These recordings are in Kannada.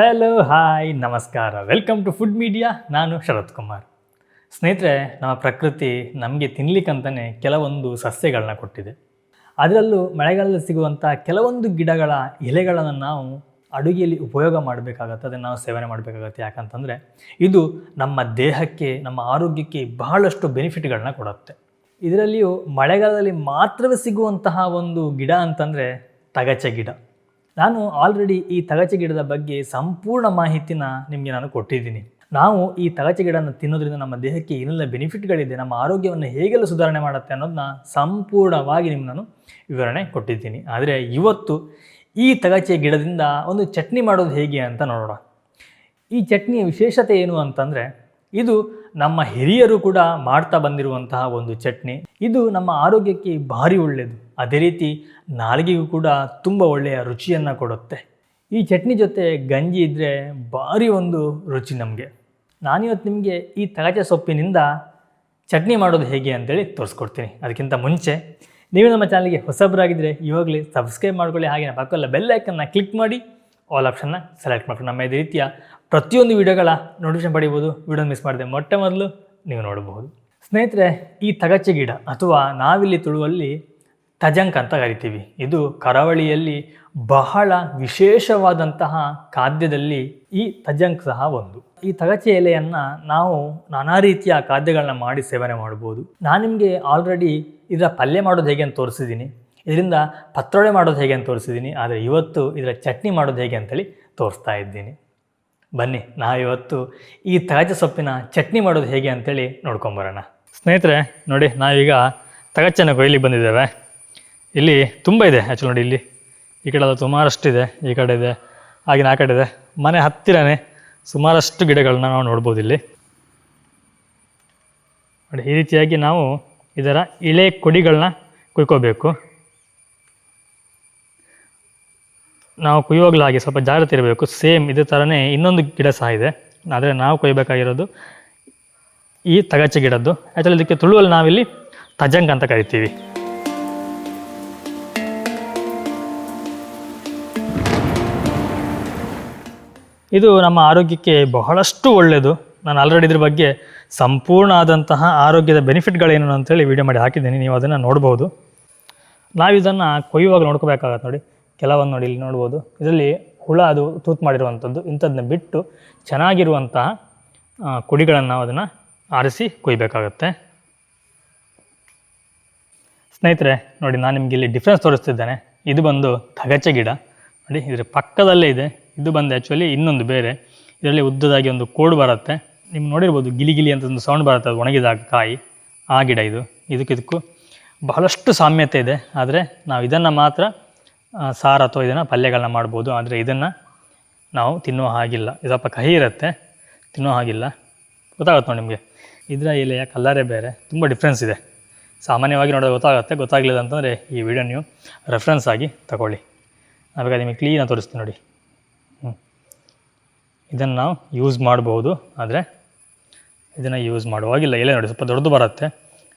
ಹಲೋ ಹಾಯ್ ನಮಸ್ಕಾರ. ವೆಲ್ಕಮ್ ಟು ಫುಡ್ ಮೀಡಿಯಾ ನಾನು ಶರತ್ ಕುಮಾರ್. ಸ್ನೇಹಿತರೆ, ನಮ್ಮ ಪ್ರಕೃತಿ ನಮಗೆ ತಿನ್ನಲಿಕ್ಕಂತಲೇ ಕೆಲವೊಂದು ಸಸ್ಯಗಳನ್ನ ಕೊಟ್ಟಿದೆ. ಅದರಲ್ಲೂ ಮಳೆಗಾಲದಲ್ಲಿ ಸಿಗುವಂಥ ಕೆಲವೊಂದು ಗಿಡಗಳ ಎಲೆಗಳನ್ನು ನಾವು ಅಡುಗೆಯಲ್ಲಿ ಉಪಯೋಗ ಮಾಡಬೇಕಾಗತ್ತೆ, ಅದನ್ನು ನಾವು ಸೇವನೆ ಮಾಡಬೇಕಾಗತ್ತೆ. ಯಾಕಂತಂದರೆ, ಇದು ನಮ್ಮ ದೇಹಕ್ಕೆ, ನಮ್ಮ ಆರೋಗ್ಯಕ್ಕೆ ಬಹಳಷ್ಟು ಬೆನಿಫಿಟ್ಗಳನ್ನ ಕೊಡುತ್ತೆ. ಇದರಲ್ಲಿಯೂ ಮಳೆಗಾಲದಲ್ಲಿ ಮಾತ್ರವೇ ಸಿಗುವಂತಹ ಒಂದು ಗಿಡ ಅಂತಂದರೆ, ತಗಚೆ ಗಿಡ. ನಾನು ಆಲ್ರೆಡಿ ಈ ತಗಚೆ ಗಿಡದ ಬಗ್ಗೆ ಸಂಪೂರ್ಣ ಮಾಹಿತಿನ ನಿಮಗೆ ನಾನು ಕೊಟ್ಟಿದ್ದೀನಿ. ನಾವು ಈ ತಗಚೆ ಗಿಡನ ತಿನ್ನೋದ್ರಿಂದ ನಮ್ಮ ದೇಹಕ್ಕೆ ಏನೆಲ್ಲ ಬೆನಿಫಿಟ್ಗಳಿದೆ ನಮ್ಮ ಆರೋಗ್ಯವನ್ನು ಹೇಗೆಲ್ಲ ಸುಧಾರಣೆ ಮಾಡುತ್ತೆ ಅನ್ನೋದನ್ನ ಸಂಪೂರ್ಣವಾಗಿ ನಿಮ್ಗೆ ನಾನು ವಿವರಣೆ ಕೊಟ್ಟಿದ್ದೀನಿ. ಆದರೆ ಇವತ್ತು ಈ ತಗಚೆ ಗಿಡದಿಂದ ಒಂದು ಚಟ್ನಿ ಮಾಡೋದು ಹೇಗೆ ಅಂತ ನೋಡೋಣ. ಈ ಚಟ್ನಿಯ ವಿಶೇಷತೆ ಏನು ಅಂತಂದರೆ, ಇದು ನಮ್ಮ ಹಿರಿಯರು ಕೂಡ ಮಾಡ್ತಾ ಬಂದಿರುವಂತಹ ಒಂದು ಚಟ್ನಿ. ಇದು ನಮ್ಮ ಆರೋಗ್ಯಕ್ಕೆ ಭಾರಿ ಒಳ್ಳೆಯದು ಅದೇ ರೀತಿ ನಾಲಿಗೆಗೂ ಕೂಡ ತುಂಬ ಒಳ್ಳೆಯ ರುಚಿಯನ್ನು ಕೊಡುತ್ತೆ. ಈ ಚಟ್ನಿ ಜೊತೆ ಗಂಜಿ ಇದ್ದರೆ ಭಾರಿ ಒಂದು ರುಚಿ ನಮಗೆ. ನಾನಿವತ್ತು ನಿಮಗೆ ಈ ತಗಚೆ ಸೊಪ್ಪಿನಿಂದ ಚಟ್ನಿ ಮಾಡೋದು ಹೇಗೆ ಅಂತೇಳಿ ತೋರಿಸ್ಕೊಡ್ತೀನಿ. ಅದಕ್ಕಿಂತ ಮುಂಚೆ ನೀವು ನಮ್ಮ ಚಾನಲ್ಗೆ ಹೊಸಬರಾಗಿದ್ದರೆ ಇವಾಗಲೇ ಸಬ್ಸ್ಕ್ರೈಬ್ ಮಾಡ್ಕೊಳ್ಳಿ ಹಾಗೆ ಪಕ್ಕಲ್ಲ ಬೆಲ್ ಐಕನ್ನ ಕ್ಲಿಕ್ ಮಾಡಿ ಆಲ್ ಆಪ್ಷನ್ನ ಸೆಲೆಕ್ಟ್ ಮಾಡ್ಕೊಂಡು ನಮ್ಮ ಇದೇ ರೀತಿಯ ಪ್ರತಿಯೊಂದು ವಿಡಿಯೋಗಳ ನೋಟಿಫಿಕೇಶನ್ ಪಡಿಬೋದು ವಿಡಿಯೋ ಮಿಸ್ ಮಾಡಿದೆ ಮೊಟ್ಟ ಮೊದಲು ನೀವು ನೋಡಬಹುದು. ಸ್ನೇಹಿತರೆ, ಈ ತಗಚೆ ಗಿಡ ಅಥವಾ ನಾವಿಲ್ಲಿ ತುಳುವಲ್ಲಿ ತಜಂಕ್ ಅಂತ ಕರಿತೀವಿ. ಇದು ಕರಾವಳಿಯಲ್ಲಿ ಬಹಳ ವಿಶೇಷವಾದಂತಹ ಖಾದ್ಯದಲ್ಲಿ ಈ ತಜಂಕ್ ಸಹ ಒಂದು. ಈ ತಗಚೆ ಎಲೆಯನ್ನು ನಾವು ನಾನಾ ರೀತಿಯ ಖಾದ್ಯಗಳನ್ನ ಮಾಡಿ ಸೇವನೆ ಮಾಡ್ಬೋದು. ನಾನು ನಿಮಗೆ ಆಲ್ರೆಡಿ ಇದರ ಪಲ್ಯ ಮಾಡೋದು ಹೇಗೆ ಅಂತ ತೋರಿಸಿದ್ದೀನಿ ಇದರಿಂದ ಪತ್ರೊಡೆ ಮಾಡೋದು ಹೇಗೆ ಅಂತ ತೋರಿಸಿದ್ದೀನಿ ಆದರೆ ಇವತ್ತು ಇದರ ಚಟ್ನಿ ಮಾಡೋದು ಹೇಗೆ ಅಂತೇಳಿ ತೋರಿಸ್ತಾ ಇದ್ದೀನಿ. ಬನ್ನಿ ನಾವಿವತ್ತು ಈ ತಗಚೆ ಸೊಪ್ಪಿನ ಚಟ್ನಿ ಮಾಡೋದು ಹೇಗೆ ಅಂತೇಳಿ ನೋಡ್ಕೊಂಬರೋಣ. ಸ್ನೇಹಿತರೆ, ನೋಡಿ ನಾವೀಗ ತಗಚೆನ ಕೊಯ್ಲಿಗೆ ಬಂದಿದ್ದೇವೆ. ಇಲ್ಲಿ ತುಂಬ ಇದೆ ಆ್ಯಕ್ಚುಲಿ ನೋಡಿ ಇಲ್ಲಿ. ಈ ಕಡೆ ಎಲ್ಲ ಸುಮಾರಷ್ಟಿದೆ ಈ ಕಡೆ ಇದೆ, ಹಾಗೆ ಆ ಕಡೆ ಇದೆ. ಮನೆ ಹತ್ತಿರನೇ ಸುಮಾರಷ್ಟು ಗಿಡಗಳನ್ನ ನಾವು ನೋಡ್ಬೋದು ಇಲ್ಲಿ. ನೋಡಿ, ಈ ರೀತಿಯಾಗಿ ನಾವು ಇದರ ಇಳೆ ಕೊಡಿಗಳನ್ನ ಕುಯ್ಕೋಬೇಕು. ನಾವು ಕುಯ್ಯುವಾಗಲೂ ಹಾಗೆ ಸ್ವಲ್ಪ ಜಾಗ್ರತೆ ಇರಬೇಕು. ಸೇಮ್ ಇದೇ ಥರನೇ ಇನ್ನೊಂದು ಗಿಡ ಸಹ ಇದೆ. ಆದರೆ ನಾವು ಕೊಯ್ಯಬೇಕಾಗಿರೋದು ಈ ತಗಚೆ ಗಿಡದ್ದು. ಆ್ಯಕ್ಚುಲಿ ಇದಕ್ಕೆ ತುಳುವಲ್ಲಿ ನಾವಿಲ್ಲಿ ತಜಂಗ್ ಅಂತ ಕರಿತೀವಿ. ಇದು ನಮ್ಮ ಆರೋಗ್ಯಕ್ಕೆ ಬಹಳಷ್ಟು ಒಳ್ಳೆಯದು ನಾನು ಆಲ್ರೆಡಿ ಇದ್ರ ಬಗ್ಗೆ ಸಂಪೂರ್ಣ ಆದಂತಹ ಆರೋಗ್ಯದ ಬೆನಿಫಿಟ್ಗಳೇನು ಅಂತೇಳಿ ವಿಡಿಯೋ ಮಾಡಿ ಹಾಕಿದ್ದೀನಿ. ನೀವು ಅದನ್ನು ನೋಡ್ಬೋದು. ನಾವು ಇದನ್ನು ಕೊಯ್ಯುವಾಗ ನೋಡ್ಕೋಬೇಕಾಗತ್ತೆ ನೋಡಿ. ಕೆಲವೊಂದು ನೋಡಿ, ಇಲ್ಲಿ ನೋಡ್ಬೋದು. ಇದರಲ್ಲಿ ಹುಳ ಅದು ತೂತು ಮಾಡಿರುವಂಥದ್ದು. ಇಂಥದ್ದನ್ನ ಬಿಟ್ಟು ಚೆನ್ನಾಗಿರುವಂತಹ ಕುಡಿಗಳನ್ನು ನಾವು ಅದನ್ನು ಆರಿಸಿ ಕೊಯ್ಬೇಕಾಗತ್ತೆ. ಸ್ನೇಹಿತರೆ, ನೋಡಿ, ನಾನು ನಿಮಗೆ ಇಲ್ಲಿ ಡಿಫ್ರೆನ್ಸ್ ತೋರಿಸ್ತಿದ್ದೇನೆ. ಇದು ಬಂದು ತಗಚೆ ಗಿಡ. ನೋಡಿ, ಇದರ ಪಕ್ಕದಲ್ಲೇ ಇದೆ. ಇದು ಬಂದು ಆ್ಯಕ್ಚುಲಿ ಇನ್ನೊಂದು ಬೇರೆ. ಇದರಲ್ಲಿ ಉದ್ದದಾಗಿ ಒಂದು ಕೋಡ್ ಬರುತ್ತೆ. ನಿಮ್ಗೆ ನೋಡಿರ್ಬೋದು, ಗಿಲಿ ಗಿಲಿ ಅಂತ ಒಂದು ಸೌಂಡ್ ಬರುತ್ತೆ, ಅದು ಒಣಗಿದಾಗ ಕಾಯಿ, ಆ ಗಿಡ ಇದು. ಇದಕ್ಕಿದಕ್ಕೂ ಬಹಳಷ್ಟು ಸಾಮ್ಯತೆ ಇದೆ. ಆದರೆ ನಾವು ಇದನ್ನು ಮಾತ್ರ ಸಾರು ಅಥವಾ ಇದನ್ನು ಪಲ್ಯಗಳನ್ನ ಮಾಡ್ಬೋದು. ಆದರೆ ಇದನ್ನು ನಾವು ತಿನ್ನುವ ಹಾಗಿಲ್ಲ. ಇದು ಸ್ವಲ್ಪ ಕಹಿ ಇರುತ್ತೆ ತಿನ್ನೋ ಹಾಗಿಲ್ಲ. ಗೊತ್ತಾಗುತ್ತೆ ನೋಡಿ ನಿಮಗೆ. ಇದರ ಎಲೆಯ ಕಲ್ಲರೇ ಬೇರೆ, ತುಂಬ ಡಿಫ್ರೆನ್ಸ್ ಇದೆ. ಸಾಮಾನ್ಯವಾಗಿ ನೋಡೋದು ಗೊತ್ತಾಗುತ್ತೆ, ಗೊತ್ತಾಗಲಿಲ್ಲ ಅಂತಂದರೆ ಈ ವಿಡಿಯೋ ನೀವು ರೆಫ್ರೆನ್ಸ್ ಆಗಿ ತಗೊಳ್ಳಿ. ನಾವೀಗ ನಿಮಗೆ ಕ್ಲೀನಾಗಿ ತೋರಿಸ್ತೀನಿ ನೋಡಿ. ಇದನ್ನು ನಾವು ಯೂಸ್ ಮಾಡ್ಬೋದು. ಆದರೆ ಇದನ್ನು ಯೂಸ್ ಮಾಡುವಾಗಿಲ್ಲ. ಎಲೆ ನೋಡಿ, ಸ್ವಲ್ಪ ದೊಡ್ಡದು ಬರುತ್ತೆ.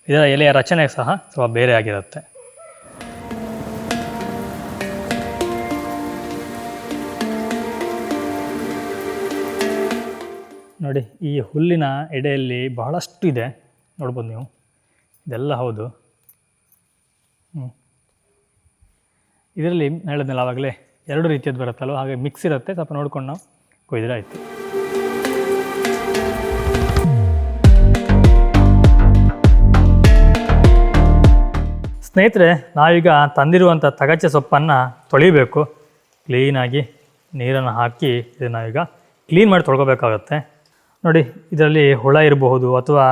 ಇದರ ಎಲೆಯ ರಚನೆ ಸಹ ಸ್ವಲ್ಪ ಬೇರೆ ಆಗಿರುತ್ತೆ. ನೋಡಿ, ಈ ಹುಲ್ಲಿನ ಎಡೆಯಲ್ಲಿ ಬಹಳಷ್ಟು ಇದೆ. ನೋಡ್ಬೋದು ನೀವು. ಇದೆಲ್ಲ ಹೌದು. ಹ್ಞೂ ಇದರಲ್ಲಿ ಹೇಳಿದ್ನಲ್ಲ ಆವಾಗಲೇ ಎರಡು ರೀತಿಯದ್ದು ಬರುತ್ತಲ್ವ? ಹಾಗೆ ಮಿಕ್ಸ್ ಇರುತ್ತೆ. ಸ್ವಲ್ಪ ನೋಡ್ಕೊಂಡು ನಾವು ಕೊಯ್ದರೆ ಸ್ನೇಹಿತರೆ, ನಾವೀಗ ತಂದಿರುವಂಥ ತಗಚೆ ಸೊಪ್ಪನ್ನು ತೊಳಿಬೇಕು. ಕ್ಲೀನಾಗಿ ನೀರನ್ನು ಹಾಕಿ ಇದನ್ನು ಈಗ ಕ್ಲೀನ್ ಮಾಡಿ ತೊಳ್ಕೊಬೇಕಾಗತ್ತೆ. ನೋಡಿ, ಇದರಲ್ಲಿ ಹುಳ ಇರಬಹುದು ಅಥವಾ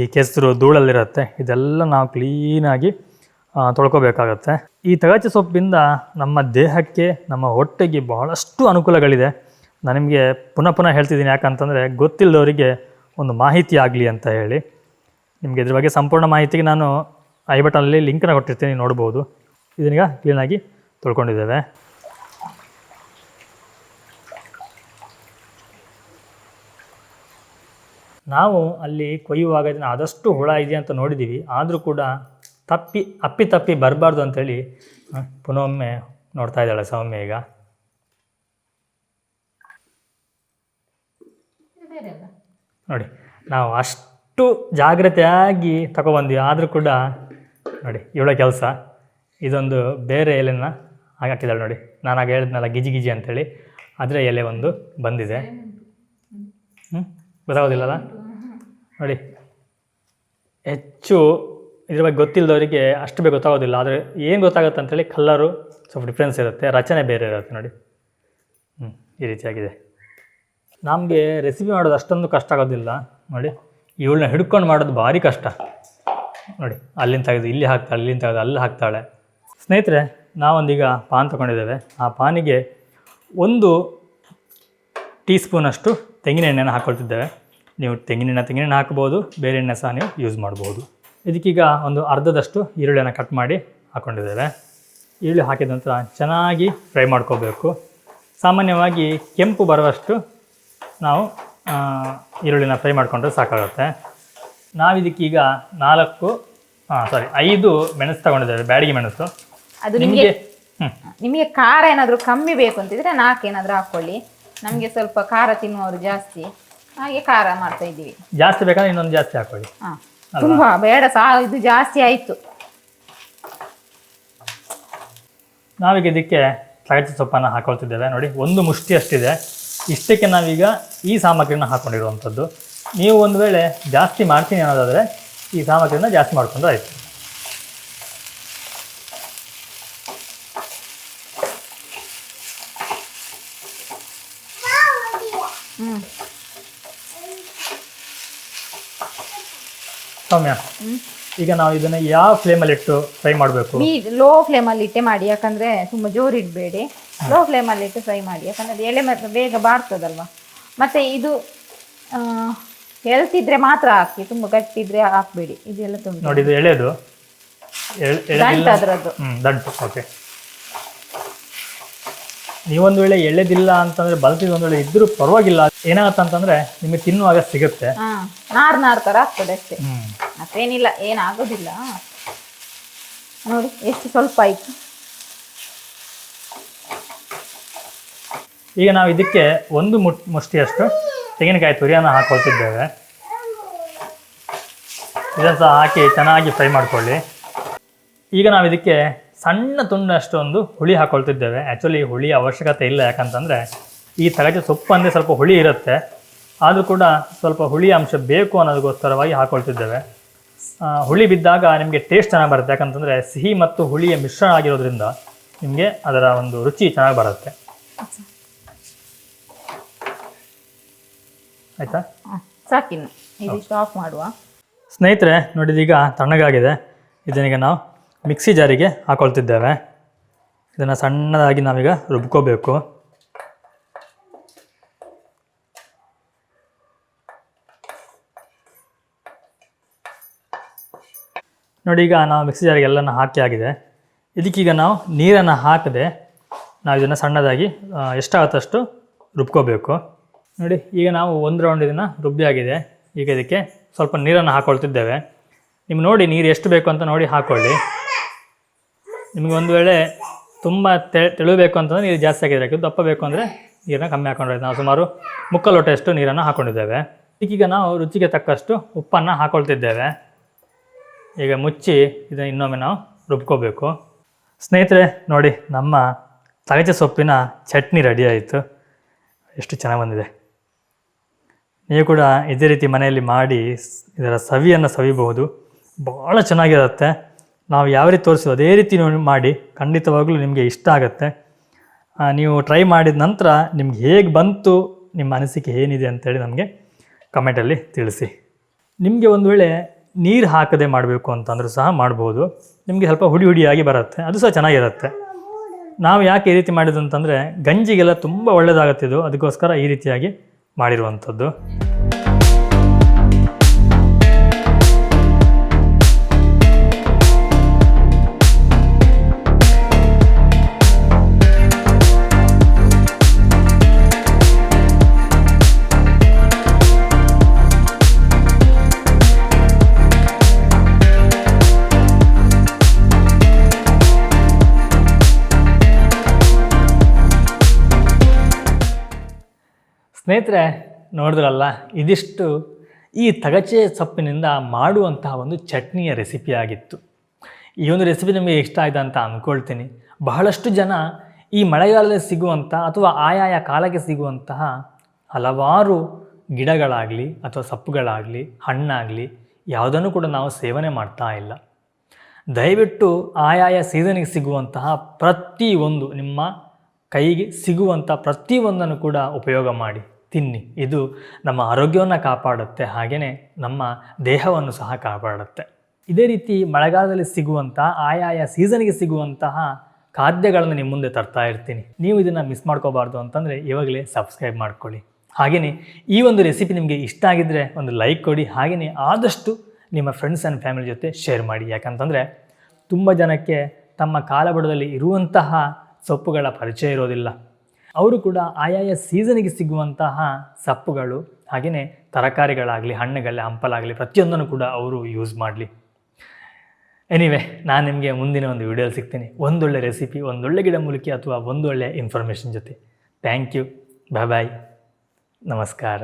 ಈ ಕೆಸರು ಧೂಳಲ್ಲಿರುತ್ತೆ, ಇದೆಲ್ಲ ನಾವು ಕ್ಲೀನಾಗಿ ತೊಳ್ಕೊಬೇಕಾಗತ್ತೆ. ಈ ತಗಚೆ ಸೊಪ್ಪಿಂದ ನಮ್ಮ ದೇಹಕ್ಕೆ, ನಮ್ಮ ಹೊಟ್ಟೆಗೆ ಬಹಳಷ್ಟು ಅನುಕೂಲಗಳಿದೆ. ನಾನು ನಿಮಗೆ ಪುನಃ ಪುನಃ ಹೇಳ್ತಿದ್ದೀನಿ ಯಾಕಂತಂದರೆ ಗೊತ್ತಿಲ್ಲದವರಿಗೆ ಒಂದು ಮಾಹಿತಿ ಆಗಲಿ ಅಂತ ಹೇಳಿ. ನಿಮಗೆ ಇದ್ರ ಬಗ್ಗೆ ಸಂಪೂರ್ಣ ಮಾಹಿತಿಗೆ ನಾನು ಐ ಬಟನಲ್ಲಿ ಲಿಂಕನ್ನು ಕೊಟ್ಟಿರ್ತೀನಿ, ನೋಡ್ಬೋದು. ಇದನ್ನೀಗ ಕ್ಲೀನಾಗಿ ತೊಳ್ಕೊಂಡಿದ್ದೇವೆ. ನಾವು ಅಲ್ಲಿ ಕೊಯ್ಯುವಾಗ ಇದನ್ನು ಆದಷ್ಟು ಹುಳ ಇದೆ ಅಂತ ನೋಡಿದ್ದೀವಿ. ಆದರೂ ಕೂಡ ತಪ್ಪಿ, ಅಪ್ಪಿ ತಪ್ಪಿ ಬರಬಾರ್ದು ಅಂತೇಳಿ ಪುನೊಮ್ಮೆ ಪುನಃ ಒಮ್ಮೆ ನೋಡ್ತಾ ಇದ್ದಾಳೆ ಸೌಮ್ಯ ಈಗ ಬೇರೆ ಅಲ್ಲ ನೋಡಿ, ನಾವು ಅಷ್ಟು ಜಾಗ್ರತೆಯಾಗಿ ತಗೊಬಂದ್ವಿ, ಆದರೂ ಕೂಡ ನೋಡಿ, ಇವಳ ಕೆಲಸ ಇದೊಂದು ಬೇರೆ ಎಲೆನ ಹಾಕಿದ್ದಾಳೆ ನೋಡಿ. ನಾನು ಆಗ ಹೇಳಿದ್ನಲ್ಲ ಗಿಜಿ ಗಿಜಿ ಅಂತೇಳಿ, ಅದರ ಎಲೆ ಒಂದು ಬಂದಿದೆ. ಹ್ಞೂ ಗೊತ್ತಾಗೋದಿಲ್ಲಲ್ಲ? ನೋಡಿ, ಹೆಚ್ಚು ಇದ್ರ ಬಗ್ಗೆ ಗೊತ್ತಿಲ್ಲದವರಿಗೆ ಅಷ್ಟು ಬೇಗ ಗೊತ್ತಾಗೋದಿಲ್ಲ, ಆದರೆ ಏನು ಗೊತ್ತಾಗುತ್ತೆ ಅಂತೇಳಿ ಕಲ್ಲರು ಸ್ವಲ್ಪ ಡಿಫ್ರೆನ್ಸ್ ಇರುತ್ತೆ, ರಚನೆ ಬೇರೆ ಇರುತ್ತೆ ನೋಡಿ. ಹ್ಞೂ ಈ ರೀತಿಯಾಗಿದೆ. ನಮಗೆ ರೆಸಿಪಿ ಮಾಡೋದು ಅಷ್ಟೊಂದು ಕಷ್ಟ ಆಗೋದಿಲ್ಲ. ನೋಡಿ, ಇವಳನ್ನ ಹಿಡ್ಕೊಂಡು ಮಾಡೋದು ಭಾರಿ ಕಷ್ಟ. ನೋಡಿ, ಅಲ್ಲಿಂದ ತೆಗೆದು, ಇಲ್ಲಿ ಹಾಕ್ತಾಳೆ, ಇಲ್ಲಿಂದ ತೆಗೆದು, ಅಲ್ಲಿ ಹಾಕ್ತಾಳೆ. ಸ್ನೇಹಿತರೆ, ನಾವೊಂದೀಗ ಪಾನ್ ತೊಗೊಂಡಿದ್ದೇವೆ. ಆ ಪಾನಿಗೆ ಒಂದು ಟೀ ಸ್ಪೂನಷ್ಟು ತೆಂಗಿನ ಎಣ್ಣೆನ ಹಾಕ್ಕೊಳ್ತಿದ್ದೇವೆ ನೀವು ತೆಂಗಿನ ಎಣ್ಣೆ ತೆಂಗಿನ ಎಣ್ಣೆ ಹಾಕ್ಬೋದು, ಬೇರೆ ಎಣ್ಣೆ ಸಹ ನೀವು ಯೂಸ್ ಮಾಡ್ಬೋದು. ಇದಕ್ಕೀಗ ಒಂದು ಅರ್ಧದಷ್ಟು ಈರುಳ್ಳಿಯನ್ನು ಕಟ್ ಮಾಡಿ ಹಾಕ್ಕೊಂಡಿದ್ದೇವೆ ಈರುಳ್ಳಿ ಹಾಕಿದ ನಂತರ ಚೆನ್ನಾಗಿ ಫ್ರೈ ಮಾಡ್ಕೋಬೇಕು. ಸಾಮಾನ್ಯವಾಗಿ ಕೆಂಪು ಬರುವಷ್ಟು ನಾವು ಈರುಳ್ಳಿನ ಫ್ರೈ ಮಾಡಿಕೊಂಡ್ರೆ ಸಾಕಾಗುತ್ತೆ. ನಾವಿದಕ್ಕೀಗ ನಾಲ್ಕು ಹಾಂ ಸಾರಿ ಐದು ಮೆಣಸು ತಗೊಂಡಿದ್ದೇವೆ ಬ್ಯಾಡಿಗೆ ಮೆಣಸು. ಅದು ನಿಮಗೆ ನಿಮಗೆ ಖಾರ ಏನಾದರೂ ಕಮ್ಮಿ ಬೇಕು ಅಂತಿದ್ರೆ ನಾಲ್ಕು ಏನಾದರೂ ಹಾಕ್ಕೊಳ್ಳಿ ನಮಗೆ ಸ್ವಲ್ಪ ಖಾರ ತಿನ್ನುವರು ಜಾಸ್ತಿ. ಹಾಗೆ ಖಾರ ಮಾಡ್ತಾ ಇದ್ದೀವಿ. ಜಾಸ್ತಿ ಬೇಕಾದ್ರೆ ಇನ್ನೊಂದು ಜಾಸ್ತಿ ಹಾಕೊಳ್ಳಿ. ಹಾಂ. ತುಂಬ ಬೇಡ ಸಾ ಇದು ಜಾಸ್ತಿ ಆಯಿತು. ನಾವೀಗ ಇದಕ್ಕೆ ತಗಚಿ ಸೊಪ್ಪನ್ನು ಹಾಕೊಳ್ತಿದ್ದೇವೆ. ನೋಡಿ ಒಂದು ಮುಷ್ಟಿ ಅಷ್ಟಿದೆ ಇಷ್ಟಕ್ಕೆ ನಾವೀಗ ಈ ಸಾಮಗ್ರಿನ ಹಾಕ್ಕೊಂಡಿರುವಂಥದ್ದು ನೀವು ಒಂದು ವೇಳೆ ಜಾಸ್ತಿ ಮಾಡ್ತೀನಿ ಅನ್ನೋದಾದರೆ ಈ ಸಾಮಗ್ರಿನ ಜಾಸ್ತಿ ಮಾಡಿಕೊಂಡು ಆಯಿತು. ಸೌಮ್ಯ ಈಗ ನಾವು ಇದನ್ನು ಯಾವ ಫ್ಲೇಮಲ್ಲಿ ಇಟ್ಟು ಫ್ರೈ ಮಾಡಬೇಕು? ಲೋ ಫ್ಲೇಮಲ್ಲಿ ಇಟ್ಟೆ ಮಾಡಿ ಯಾಕಂದ್ರೆ ತುಂಬ ಜೋರು ಇಡಬೇಡಿ ಲೋ ಫ್ಲೇಮಲ್ಲಿ ಇಟ್ಟು ಫ್ರೈ ಮಾಡಿ. ಯಾಕಂದರೆ ಎಳೆ ಎಲೆ ಮಾತ್ರ ಬೇಗ ಬಾಡ್ತದಲ್ವ ಮತ್ತೆ ಇದು ಹೆಲ್ತ್ ಇದ್ರೆ ಮಾತ್ರ ಹಾಕಿ ತುಂಬ ಗಟ್ಟಿದ್ರೆ ಹಾಕ್ಬೇಡಿ. ಇದೆಲ್ಲ ತುಂಬ ನೋಡಿ ಇದು ಎಳೆದು. ದಂಟು ಅದರದ್ದು. ದಂಟು. ಓಕೆ ನೀವೊಂದು ವೇಳೆ ಎಳೆದಿಲ್ಲ ಅಂತಂದ್ರೆ ಬಲ್ತಿದ್ ಒಂದು ವೇಳೆ ಇದ್ರೂ ಪರವಾಗಿಲ್ಲ. ಏನಾಗುತ್ತೆ ಅಂತಂದ್ರೆ ನಿಮಗೆ ತಿನ್ನುವಾಗ ಸಿಗುತ್ತೆ. ನಾರ್ ನಾರ್ ತರ ಆಗ್ತದೆ ಅಷ್ಟೇ. ಮತ್ತೇನಿಲ್ಲ ಏನಾಗೋದಿಲ್ಲ. ನೋಡಿ ಎಷ್ಟು ಸ್ವಲ್ಪ ಆಯ್ತು. ಈಗ ನಾವು ಇದಕ್ಕೆ ಒಂದು ಮುಟ್ ಮುಷ್ಟಿಯಷ್ಟು ತೆಂಗಿನಕಾಯಿ ತುರಿಯನ್ನು ಹಾಕೊಳ್ತಿದ್ದೇವೆ. ಇದನ್ನು ಸಹ ಹಾಕಿ ಚೆನ್ನಾಗಿ ಫ್ರೈ ಮಾಡಿಕೊಳ್ಳಿ. ಈಗ ನಾವು ಇದಕ್ಕೆ ಸಣ್ಣ ತುಂಡಷ್ಟು ಒಂದು ಹುಳಿ ಹಾಕ್ಕೊಳ್ತಿದ್ದೇವೆ ಆ್ಯಕ್ಚುಲಿ ಹುಳಿ ಅವಶ್ಯಕತೆ ಇಲ್ಲ. ಯಾಕಂತಂದರೆ ಈ ತಗಜೆ ಸೊಪ್ಪು ಸ್ವಲ್ಪ ಹುಳಿ ಇರುತ್ತೆ. ಆದರೂ ಕೂಡ ಸ್ವಲ್ಪ ಹುಳಿ ಅಂಶ ಬೇಕು ಅನ್ನೋದಕ್ಕೋಸ್ಕರವಾಗಿ ಹಾಕ್ಕೊಳ್ತಿದ್ದೇವೆ ಹುಳಿ ಬಿದ್ದಾಗ ನಿಮಗೆ ಟೇಸ್ಟ್ ಚೆನ್ನಾಗಿ ಬರುತ್ತೆ. ಯಾಕಂತಂದರೆ ಸಿಹಿ ಮತ್ತು ಹುಳಿಯ ಮಿಶ್ರಣ ಆಗಿರೋದ್ರಿಂದ ನಿಮಗೆ ಅದರ ಒಂದು ರುಚಿ ಚೆನ್ನಾಗಿ ಬರುತ್ತೆ. ಆಯಿತಾ? ಸಾಕಿನ್ನು. ಇದಿಷ್ಟು ಆಫ್ ಮಾಡುವ. ಸ್ನೇಹಿತರೆ ನೋಡಿದೀಗ ತಣ್ಣಗಾಗಿದೆ. ಇದನ್ನೀಗ ನಾವು ಮಿಕ್ಸಿ ಜಾರಿಗೆ ಹಾಕೊಳ್ತಿದ್ದೇವೆ. ಇದನ್ನು ಸಣ್ಣದಾಗಿ ನಾವೀಗ ರುಬ್ಕೋಬೇಕು. ನೋಡಿ ಈಗ ನಾವು ಮಿಕ್ಸಿ ಜಾರಿಗೆ ಎಲ್ಲನ ಹಾಕಿ ಆಗಿದೆ. ಇದಕ್ಕೀಗ ನಾವು ನೀರನ್ನು ಹಾಕದೆ ನಾವು ಇದನ್ನು ಸಣ್ಣದಾಗಿ ಎಷ್ಟಾಗುತ್ತಷ್ಟು ರುಬ್ಕೋಬೇಕು. ನೋಡಿ, ಈಗ ನಾವು ಒಂದು ರೌಂಡ್ ಇದನ್ನು ರುಬ್ಬಿ ಆಗಿದೆ ಈಗ ಇದಕ್ಕೆ ಸ್ವಲ್ಪ ನೀರನ್ನು ಹಾಕ್ಕೊಳ್ತಿದ್ದೇವೆ ನಿಮ್ಗೆ ನೋಡಿ ನೀರು ಎಷ್ಟು ಬೇಕು ಅಂತ ನೋಡಿ ಹಾಕ್ಕೊಳ್ಳಿ ನಿಮಗೆ ಒಂದು ವೇಳೆ ತುಂಬ ತೆಳುಬೇಕು ಅಂತಂದರೆ ನೀರು ಜಾಸ್ತಿ ಹಾಕಿದ್ರೆ ದಪ್ಪ ಬೇಕು ಅಂದರೆ ನೀರನ್ನ ಕಮ್ಮಿ ಹಾಕೊಂಡ್ರೆ ನಾವು ಸುಮಾರು ಮುಕ್ಕಾಲು ಲೋಟಷ್ಟು ನೀರನ್ನು ಹಾಕ್ಕೊಂಡಿದ್ದೇವೆ ಈಗ ನಾವು ರುಚಿಗೆ ತಕ್ಕಷ್ಟು ಉಪ್ಪನ್ನು ಹಾಕ್ಕೊಳ್ತಿದ್ದೇವೆ ಈಗ ಮುಚ್ಚಿ ಇದನ್ನು ಇನ್ನೊಮ್ಮೆ ನಾವು ರುಬ್ಕೋಬೇಕು. ಸ್ನೇಹಿತರೆ, ನೋಡಿ, ನಮ್ಮ ತಗಚೆ ಸೊಪ್ಪಿನ ಚಟ್ನಿ ರೆಡಿ ಆಯಿತು. ಎಷ್ಟು ಚೆನ್ನಾಗಿ ಬಂದಿದೆ. ನೀವು ಕೂಡ ಇದೇ ರೀತಿ ಮನೆಯಲ್ಲಿ ಮಾಡಿ ಇದರ ಸವಿಯನ್ನು ಸವಿಬಹುದು. ಭಾಳ ಚೆನ್ನಾಗಿರುತ್ತೆ. ನಾವು ಯಾವ ರೀತಿ ತೋರಿಸಿ ಅದೇ ರೀತಿ ನೀವು ಮಾಡಿ ಖಂಡಿತವಾಗ್ಲೂ ನಿಮಗೆ ಇಷ್ಟ ಆಗುತ್ತೆ. ನೀವು ಟ್ರೈ ಮಾಡಿದ ನಂತರ ನಿಮ್ಗೆ ಹೇಗೆ ಬಂತು, ನಿಮ್ಮ ಅನಿಸಿಕೆ ಏನಿದೆ ಅಂತೇಳಿ ನಮಗೆ ಕಮೆಂಟಲ್ಲಿ ತಿಳಿಸಿ. ನಿಮಗೆ ಒಂದು ವೇಳೆ ನೀರು ಹಾಕದೆ ಮಾಡಬೇಕು ಅಂತಂದರೂ ಸಹ ಮಾಡ್ಬೋದು. ನಿಮಗೆ ಸ್ವಲ್ಪ ಹುಡಿ ಹುಡಿಯಾಗಿ ಬರುತ್ತೆ. ಅದು ಸಹ ಚೆನ್ನಾಗಿರುತ್ತೆ. ನಾವು ಯಾಕೆ ಈ ರೀತಿ ಮಾಡಿದ್ದು ಅಂತಂದರೆ ಗಂಜಿಗೆಲ್ಲ ತುಂಬ ಒಳ್ಳೆಯದಾಗುತ್ತೆ ಇದು. ಅದಕ್ಕೋಸ್ಕರ ಈ ರೀತಿಯಾಗಿ ಮಾಡಿರುವಂಥದ್ದು. ಸ್ನೇಹಿತರೆ, ನೋಡಿದ್ರಲ್ಲ, ಇದಿಷ್ಟು ಈ ತಗಚೆ ಸೊಪ್ಪಿನಿಂದ ಮಾಡುವಂತಹ ಒಂದು ಚಟ್ನಿಯ ರೆಸಿಪಿ ಆಗಿತ್ತು. ಈ ಒಂದು ರೆಸಿಪಿ ನಿಮಗೆ ಇಷ್ಟ ಆಯಿತು ಅಂತ ಅಂದ್ಕೊಳ್ತೀನಿ ಬಹಳಷ್ಟು ಜನ ಈ ಮಳೆಗಾಲದಲ್ಲಿ ಸಿಗುವಂಥ ಅಥವಾ ಆಯಾಯ ಕಾಲಕ್ಕೆ ಸಿಗುವಂತಹ ಹಲವಾರು ಗಿಡಗಳಾಗಲಿ ಅಥವಾ ಸೊಪ್ಪುಗಳಾಗಲಿ, ಹಣ್ಣಾಗಲಿ ಯಾವುದನ್ನು ಕೂಡ ನಾವು ಸೇವನೆ ಮಾಡ್ತಾ ಇಲ್ಲ. ದಯವಿಟ್ಟು ಆಯಾಯ ಸೀಸನಿಗೆ ಸಿಗುವಂತಹ ಪ್ರತಿಯೊಂದು ನಿಮ್ಮ ಕೈಗೆ ಸಿಗುವಂಥ ಪ್ರತಿಯೊಂದನ್ನು ಕೂಡ ಉಪಯೋಗ ಮಾಡಿ. ತಿನ್ನಿ. ಇದು ನಮ್ಮ ಆರೋಗ್ಯವನ್ನು ಕಾಪಾಡುತ್ತೆ ಹಾಗೆಯೇ ನಮ್ಮ ದೇಹವನ್ನು ಸಹ ಕಾಪಾಡುತ್ತೆ. ಇದೇ ರೀತಿ ಮಳೆಗಾಲದಲ್ಲಿ ಸಿಗುವಂತಹ ಆಯಾಯ ಸೀಸನ್ಗೆ ಸಿಗುವಂತಹ ಖಾದ್ಯಗಳನ್ನು ನಿಮ್ಮ ಮುಂದೆ ತರ್ತಾ ಇರ್ತೀನಿ. ನೀವು ಇದನ್ನು ಮಿಸ್ ಮಾಡ್ಕೋಬಾರ್ದು ಅಂತಂದರೆ ಇವಾಗಲೇ ಸಬ್ಸ್ಕ್ರೈಬ್ ಮಾಡ್ಕೊಳ್ಳಿ. ಹಾಗೆಯೇ ಈ ಒಂದು ರೆಸಿಪಿ ನಿಮಗೆ ಇಷ್ಟ ಆಗಿದ್ದರೆ ಒಂದು ಲೈಕ್ ಕೊಡಿ ಹಾಗೆಯೇ ಆದಷ್ಟು ನಿಮ್ಮ ಫ್ರೆಂಡ್ಸ್ ಆ್ಯಂಡ್ ಫ್ಯಾಮಿಲಿ ಜೊತೆ ಶೇರ್ ಮಾಡಿ. ಯಾಕಂತಂದರೆ ತುಂಬ ಜನಕ್ಕೆ ತಮ್ಮ ಕಾಲಬಡದಲ್ಲಿ ಇರುವಂತಹ ಸೊಪ್ಪುಗಳ ಪರಿಚಯ ಇರೋದಿಲ್ಲ. ಅವರು ಕೂಡ ಆಯಾಯ ಸೀಸನಿಗೆ ಸಿಗುವಂತಹ ಸೊಪ್ಪುಗಳು ಹಾಗೆಯೇ ತರಕಾರಿಗಳಾಗಲಿ, ಹಣ್ಣುಗಳೇ, ಹಂಪಲಾಗಲಿ, ಪ್ರತಿಯೊಂದನ್ನು ಕೂಡ ಅವರು ಯೂಸ್ ಮಾಡಲಿ. ಎನಿವೆ ನಾನು ನಿಮಗೆ ಮುಂದಿನ ಒಂದು ವಿಡಿಯೋಲಿ ಸಿಗ್ತೀನಿ. ಒಂದೊಳ್ಳೆ ರೆಸಿಪಿ ಒಂದೊಳ್ಳೆ ಗಿಡಮೂಲಿಕೆ ಅಥವಾ ಒಂದೊಳ್ಳೆ ಇನ್ಫಾರ್ಮೇಷನ್ ಜೊತೆ. ಥ್ಯಾಂಕ್ ಯು ಬಾಯ್ ಬಾಯ್ ನಮಸ್ಕಾರ.